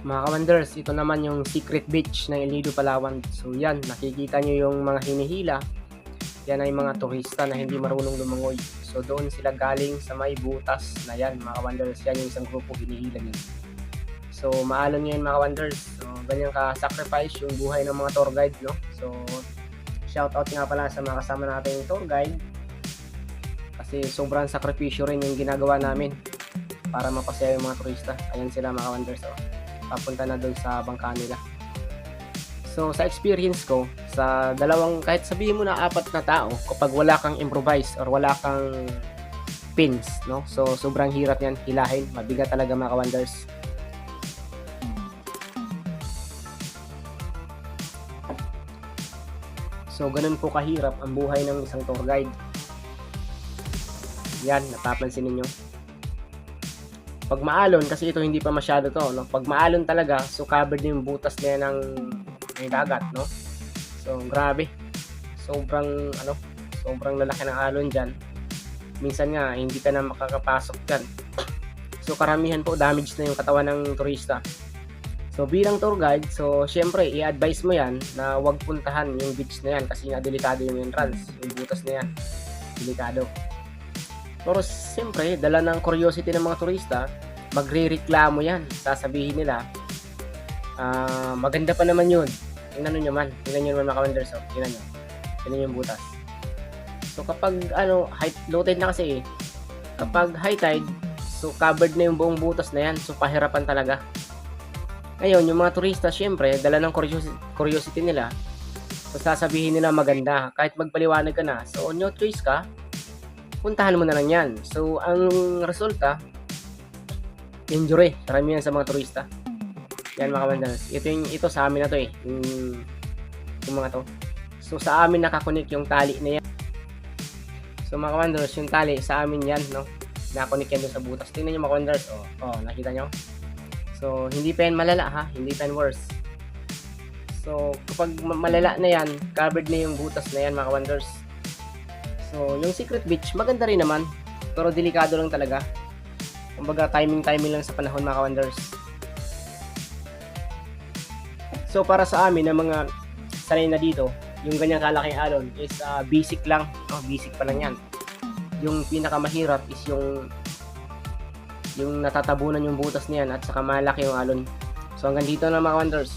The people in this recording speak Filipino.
Mga Kawanders, ito naman yung secret beach ng El Palawan. So yan, nakikita nyo yung mga hinihila. Yan ay mga turista na hindi marunong lumangoy. So doon sila galing sa may butas na yan, mga Kawanders. Yan yung isang grupo hinihila nila. So maalon nyo yun mga Kawanders. So ganyan ka-sacrifice yung buhay ng mga tour guide, no? So shout out nga pala sa mga kasama natin yung tour guide. Kasi sobrang sakripisyo rin yung ginagawa namin para mapasaya yung mga turista. Ayan sila mga Kawanders. Oh papunta na doon sa bangka nila. So, sa experience ko, sa dalawang, kahit sabihin mo na apat na tao, kapag wala kang improvise or wala kang pins, no? So, sobrang hirap yan, hilahin. Mabigat talaga mga kawanders. So, ganun po kahirap ang buhay ng isang tour guide. Yan, napapansin ninyo pag maalon kasi ito hindi pa masyado to no? Pag maalon talaga so covered na yung butas niya ng ng dagat no? So grabe. Sobrang ano sobrang lalaki ng alon diyan minsan nga hindi ka na makakapasok diyan so karamihan po damage na yung katawan ng turista. So bilang tour guide so syempre i-advise mo yan na wag puntahan yung beach na yan kasi nga delikado yung entrance yung butas na yan. Delikado. Pero siyempre, dala ng curiosity ng mga turista, magre-reklamo yan. Sasabihin nila, ah maganda pa naman yun. Tingnan nyo naman. Tingnan nyo naman mga kawanders. Oh. Tingnan nyo. Tingnan nyo yung butas. So kapag ano, high, low tide na kasi eh. Kapag high tide, so covered na yung buong butas na yan. So pahirapan talaga. Ngayon, yung mga turista, syempre, dala ng curiosity nila. So sasabihin nila maganda. Kahit magpaliwanag ka na. So on your choice ka, puntahan mo na lang yan. So, ang resulta, injury. Karamihan sa mga turista. Yan mga kabandanas. Ito, yung, ito sa amin na to eh. Yung, yung mga to. So, sa amin nakakunik yung tali na yan. So, mga kabandanas, yung tali sa amin yan, no? Nakakunik yan doon sa butas. Tingnan nyo mga kabandanas. Oh, oh, nakita nyo? So, hindi pa yan malala ha. Hindi pa yan worse. So, kapag ma- malala na yan, covered na yung butas na yan mga kabandanas. So, yung Secret Beach, maganda rin naman. Pero delikado lang talaga. Kumbaga, timing-timing lang sa panahon mga wonders. So, para sa amin, na mga sanay na dito, yung ganyang kalaking alon is uh, basic lang. Oh, basic pa lang yan. Yung pinakamahirap is yung yung natatabunan yung butas niyan at saka malaki yung alon. So, hanggang dito na mga wonders.